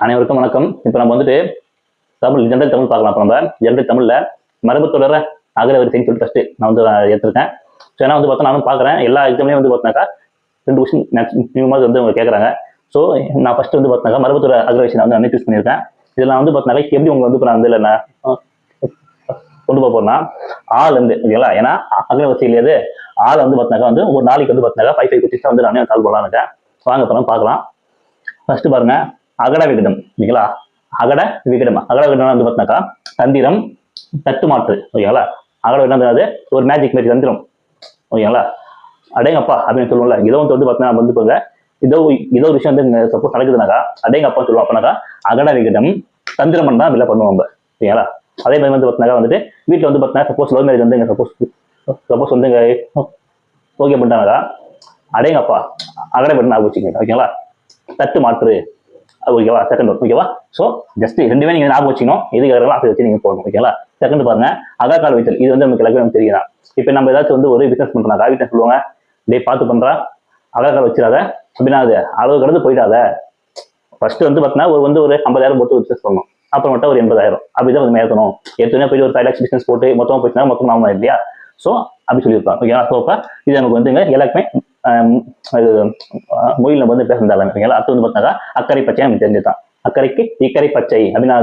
அனைவருக்கும் வணக்கம். இப்போ நம்ம வந்துட்டு தமிழ் ஜென்ரல் தமிழ் பார்க்கலாம். இப்போ நம்ம ஜென்ரல் தமிழில் மரபு தொடர அகர வரிசைன்னு சொல்லிட்டு ஃபஸ்ட்டு நான் வந்து எடுத்திருக்கேன். ஸோ ஏன்னா வந்து பார்த்தா நானும் பார்க்குறேன். எல்லா எக்ஸாம்லேயும் வந்து பார்த்தாக்கா ரெண்டு கொஸ்டின் மார்க் வந்து அவங்க கேட்குறாங்க. ஸோ நான் ஃபஸ்ட்டு வந்து பார்த்தாக்கா மரபு தொடர அகர வரிசை நான் வந்து நான் சூஸ் பண்ணியிருக்கேன். இதெல்லாம் வந்து பார்த்தாக்கா எப்படி உங்களுக்கு வந்து இப்போ நான் வந்து இல்லை நான் கொண்டு போக போறேன்னா ஆள் வந்து ஓகேங்களா? ஏன்னா அகல வரிசையிலேயே ஆள் வந்து பார்த்தாக்கா வந்து ஒரு நாளைக்கு வந்து பார்த்தாக்கா ஃபைவ் ஃபைவ் குட்டிஸ் வந்து நானே கால் போடலாம் இருக்கேன். வாங்க இப்போ பார்க்கலாம். ஃபர்ஸ்ட் பாருங்க. அகட விகிதம் ஓகேங்களா அகட விகிதம் அகட விகிடம் வந்து பார்த்தாக்கா தந்திரம் தட்டு மாற்று ஓகேங்களா? அகட விகிடம் அது ஒரு மேஜிக் மாதிரி தந்திரம் ஓகேங்களா? அடேங்கப்பா அப்படின்னு சொல்லுவோம்ல இதோ வந்து வந்து பார்த்தீங்கன்னா வந்து போங்க இதோ இதோ ஒரு விஷயம் வந்து சப்போஸ் நடக்குதுனாக்கா அடேங்கப்பா சொல்லுவோம் அப்படின்னாக்கா அகட விகிதம் தந்திரம் தான் வெளில பண்ணுவோம் நம்ம ஓகேங்களா? அதே மாதிரி வந்து பார்த்தீங்கன்னா வந்துட்டு வீட்டில் வந்து பார்த்தீங்கன்னா சப்போஸ் லவ் மேரேஜ் வந்து சப்போஸ் சப்போஸ் வந்து ஓகே பண்ணிட்டாங்கக்கா அடேங்கப்பா அகட விகிதம் ஆகிச்சிங்க ஓகேங்களா? தட்டு மாற்று ஓகேவா செகண்ட் ஓகேவா ஸோ ஜஸ்ட் ரெண்டுமே நீங்கள் ஞாபகம் வச்சுக்கணும். எது வரலாம் அதை வச்சு நீங்கள் போடணும். ஓகேங்களா செகண்ட் பாருங்க. அகாக்கால் வைத்தல் இது வந்து நமக்கு எல்லாருமே நமக்கு தெரியும் இப்போ நம்ம ஏதாச்சும் வந்து ஒரு பிசினஸ் பண்ணுறோம் வீட்டில் சொல்லுவாங்க. டே பார்த்து பண்ணுறா அகாக்கால் வச்சிடாத. அப்படின்னா அது அளவு கடந்து போயிடாத. ஃபர்ஸ்ட் வந்து பார்த்தீங்கன்னா ஒரு வந்து ஒரு ஐம்பதாயிரம் போட்டு பிசினஸ் பண்ணணும். அப்புறம் மட்டும் ஒரு எண்பதாயிரம். அப்படிதான் வந்து மேற்கணும் எடுத்தோடனே போயிட்டு ஒரு ஃபைவ் லேக்ஸ் பிசினஸ் போட்டு மொத்தமாக போச்சுன்னா மொத்தம் ஆகும் இல்லையா? ஸோ அப்படி சொல்லியிருப்பாங்க. ஓகேவா ஸோ இது நமக்கு வந்துங்க எல்லாருக்குமே இது மொழியில் நம்ம வந்து பேசியிருந்தாங்க ஓகேங்களா அடுத்து வந்து பார்த்தாக்கா அக்கறை பச்சை நமக்கு தெரிஞ்சுதான். அக்கறைக்கு இக்கரை பச்சை அப்படின்னா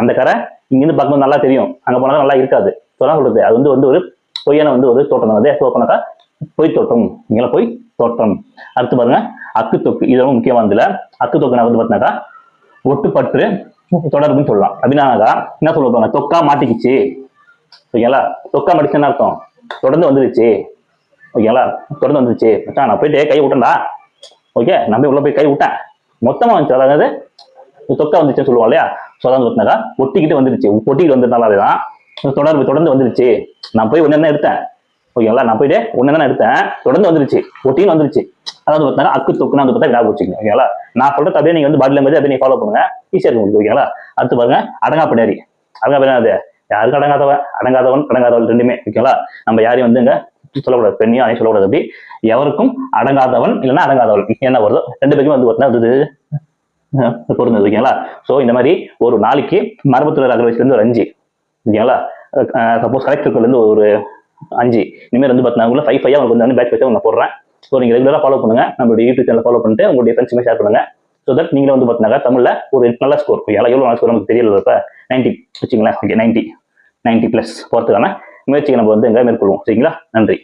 அந்த கரை இங்கிருந்து பார்க்கும்போது நல்லா தெரியும். அங்கே போனாலும் நல்லா இருக்காது. சொன்னா சொல்றது? அது வந்து வந்து ஒரு பொய்யான வந்து ஒரு தோட்டம் அதே அது பொய் தோட்டம் இங்கெல்லாம் பொய் தோட்டம் அடுத்து பாருங்க அக்கு தொக்கு. இது ரொம்ப முக்கியமானதுல அக்கு தொக்கு நான் வந்து பார்த்தினாக்கா ஒட்டுப்பற்று தொடர்புன்னு சொல்லலாம். அப்படின்னாக்கா என்ன சொல்லுவாங்க தொக்கா மாட்டிக்கிச்சு. ஓகேங்களா தொக்கா மாட்டிச்சுன்னு அர்த்தம்? தொடர்ந்து வந்துருச்சு. ஓகேங்களா தொடர்ந்து வந்துருச்சு. மச்சான் நான் போயிட்டு கை விட்டேன்டா ஓகே நான் போய் உள்ள போய் கை விட்டேன் மொத்தமா வந்துச்சு. அதாவது தொக்கா வந்துச்சுன்னு சொல்லுவோம் இல்லையா? ஸோ அதான் சொன்னாக்கா ஒட்டிக்கிட்டு வந்துருச்சு. ஒட்டிக்கிட்டு வந்துருந்தாலும் அதுதான். தொடர்பு தொடர்ந்து வந்துருச்சு. நான் போய் ஒன்று எடுத்தேன். ஓகேங்களா நான் போயிட்டு ஒன்று தான் எடுத்தேன். தொடர்ந்து வந்துருச்சு. ஒட்டின்னு வந்துருச்சு. அதாவது பார்த்தா அக்கு தொக்குன்னு வந்து பார்த்தா விடாக வச்சுக்கோங்க ஓகேங்களா நான் சொல்றது அப்படியே நீங்க வந்து பாடி லாங்குவேஜ் அப்படியே ஃபாலோ பண்ணுங்க. ஈஸியாக இருக்கும் உங்களுக்கு. ஓகேங்களா அடுத்து பாருங்க. அடங்கா பின்னாடி. அடங்கா பின்னாடி அது அடங்காதவன்? அடங்காதவன் அடங்காதவன் ரெண்டுமே. ஓகேங்களா நம்ம யாரையும் வந்துங்க சொல்லக்கூடாது. பெண்ணையும் அதையும் சொல்லக்கூடாது. அப்படி எவருக்கும் அடங்காதவன் இல்லைன்னா அடங்காதவள். என்ன வருதோ? ரெண்டு பேருக்கும் வந்து பார்த்தீங்கன்னா அது பொருந்தது ஓகேங்களா? ஸோ இந்த மாதிரி ஒரு நாளைக்கு மரபுத்துறை அகர்வயசுலேருந்து ஒரு அஞ்சு. ஓகேங்களா? சப்போஸ் கலெக்டர்லேருந்து ஒரு அஞ்சு. இனிமேல் வந்து பார்த்தீங்கன்னா ஃபைவ் ஃபைவ் உங்களுக்கு வந்து பேட்ச் பேட்ச் நான் போடுறேன். ஸோ நீங்கள் ரெகுலராக ஃபாலோ பண்ணுங்க. நம்மளுடைய யூடியூப் சேனல் ஃபாலோ பண்ணிட்டு உங்களுடைய ஃப்ரெண்ட்ஸுமே ஷேர் பண்ணுங்க. ஸோ தட் நீங்களும் வந்து பார்த்தீங்கன்னா தமிழில் ஒரு நல்ல ஸ்கோர் எல்லாம் எவ்வளோ நல்ல ஸ்கோர் நமக்கு தெரியல இப்போ நைன்ட்டி வச்சுங்களேன் ஓகே நைன்ட்டி நைன்ட்டி ப்ளஸ் போகிறதுக்கான முயற்சியை நம்ம வந்து எங்கே மேற்கொள்வோம். சரிங்களா? நன்றி.